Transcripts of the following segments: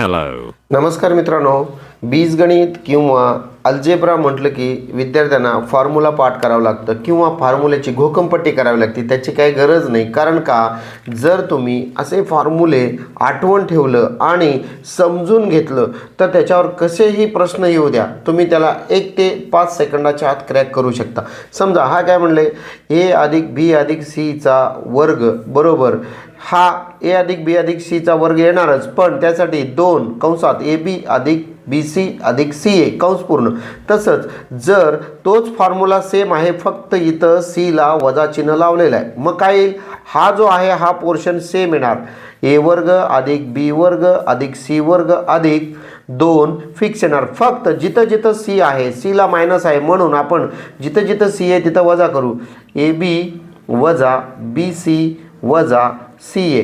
Hello नमस्कार मित्रांनो बीजगणित किंवा अल्जेब्रा म्हटलं की विद्यार्थ्यांना फॉर्म्युला पाठ करावं लागतं किंवा फॉर्म्युल्याची घोकंपट्टी करावी लागते त्याची काही गरज नाही. कारण का? जर तुम्ही असे फॉर्म्युले आठवण ठेवलं आणि समजून घेतलं तर त्याच्यावर कसेही प्रश्न येऊ द्या. तुम्ही त्याला एक ते पाच सेकंदाच्या आत क्रॅक करू शकता. समजा हा काय म्हणले? ए अधिक बी अधिक सीचा वर्ग बरोबर. हा ए अधिक बी अधिक सीचा वर्ग येणारच पण त्यासाठी दोन कंसात ए बी अधिक बी सी अधिक सी ए कंस पूर्ण. तसंच जर तोच फॉर्म्युला सेम आहे फक्त इथं सीला वजा चिन्ह लावलेलं आहे. मग काय येईल? हा जो आहे हा पोर्शन सेम येणार. ए वर्ग अधिक बी वर्ग अधिक सी वर्ग अधिक दोन फिक्स येणार. फक्त जिथं जिथं सी आहे सीला मायनस आहे म्हणून आपण जिथं जिथं सी आहे तिथं वजा करू. ए बी वजा बी सी वजा सी ए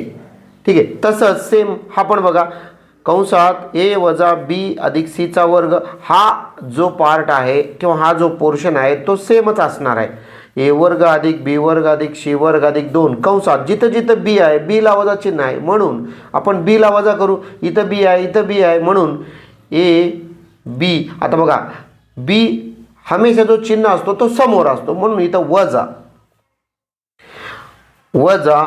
ठीक आहे? तसंच सेम हा पण बघा. कंसात ए वजा बी अधिक सीचा वर्ग हा जो पार्ट आहे किंवा हा जो पोर्शन आहे तो सेमच असणार आहे. ए वर्ग अधिक बी वर्ग अधिक सी वर्ग अधिक दोन कंसात जिथं जिथं बी आहे बीला वजा चिन्ह आहे. म्हणून आपण बीला वजा करू इथं बी आहे इथं बी आहे. म्हणून ए बी आता बघा बी हमेशा जो चिन्ह असतो तो समोर असतो. म्हणून इथं वजा. वजा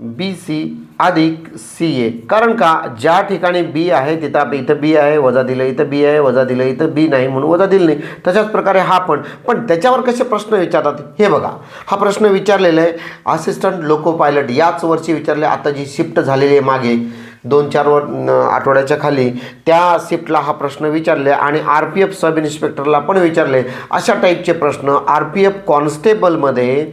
बी सी अधिक सी ए कारण का ज्या ठिकाणी बी आहे तिथं इथं बी आहे वजा दिलं इथं बी आहे वजा दिलं इथं बी नाही म्हणून वजा दिलं नाही. तशाच प्रकारे हा पण. पण त्याच्यावर कसे प्रश्न विचारतात? हे बघा. हा प्रश्न विचारलेला आहे. असिस्टंट लोको पायलट याच वर्षी विचारले आता जी शिफ्ट झालेली आहे मागे दोन चार वर आठवड्याच्या खाली त्या शिफ्टला हा प्रश्न विचारले आणि आर पी एफ सब इन्स्पेक्टरला पण विचारले. अशा टाईपचे प्रश्न आर पी एफ कॉन्स्टेबलमध्ये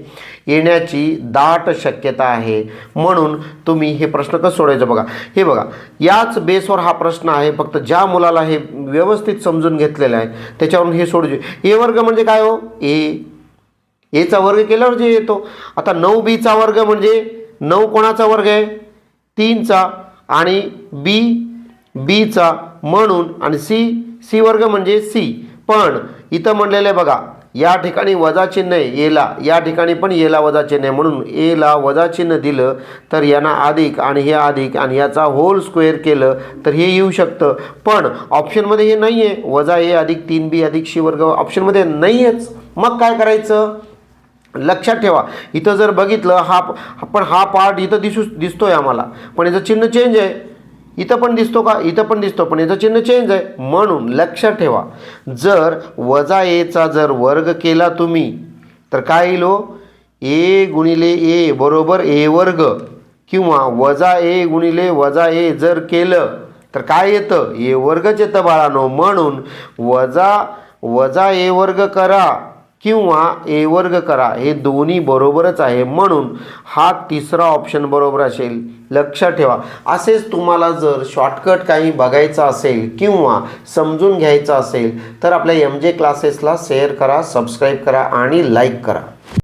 येण्याची दाट शक्यता आहे. म्हणून तुम्ही हे प्रश्न कसं सोडायचं बघा. हे बघा याच बेसवर हा प्रश्न आहे. फक्त ज्या मुलाला हे व्यवस्थित समजून घेतलेलं आहे त्याच्यावरून हे सोडू ए वर्ग म्हणजे काय हो? ए. एचा वर्ग केल्यावर जे येतो. आता नऊ बीचा वर्ग म्हणजे नऊ कोणाचा वर्ग आहे? तीनचा आणि बी बीचा म्हणून आणि सी सी वर्ग म्हणजे सी. पण इथं म्हणलेलं आहे बघा या ठिकाणी वजा चिन्ह आहे एला या ठिकाणी पण येला वजा चिन्ह आहे. म्हणून एला वजा चिन्ह दिलं तर यांना अधिक आणि हे अधिक आणि याचा होल स्क्वेअर केलं तर हे येऊ शकतं. पण ऑप्शनमध्ये हे नाही आहे वजा ए अधिक तीन बी अधिक शी वर्ग ऑप्शनमध्ये नाही आहेच मग काय करायचं? लक्षात ठेवा. इथं जर बघितलं हा पण हा पार्ट इथं दिसू दिसतोय आम्हाला. पण याचं चिन्ह चेंज आहे. इथं पण दिसतो का? इथं पण दिसतो पण याचं चिन्ह चेंज आहे. म्हणून लक्षात ठेवा जर वजा एचा जर वर्ग केला तुम्ही तर काय येईल हो? ए गुणिले ए बरोबर ए वर्ग किंवा वजा ए गुणिले वजा ए जर केलं तर काय येतं? ए वर्गच येतं बाळानो. म्हणून वजा वजा ए वर्ग करा. किंवा ए वर्ग करा हे दोन्ही बरोबरच आहे. म्हणून हा तिसरा ऑप्शन बरोबर असेल. लक्षात ठेवा. असेच तुम्हाला जर शॉर्टकट काही बघायचं असेल किंवा समजून घ्यायचं असेल तर आपल्या एम जे क्लासेसला शेअर करा सबस्क्राईब करा आणि लाईक करा.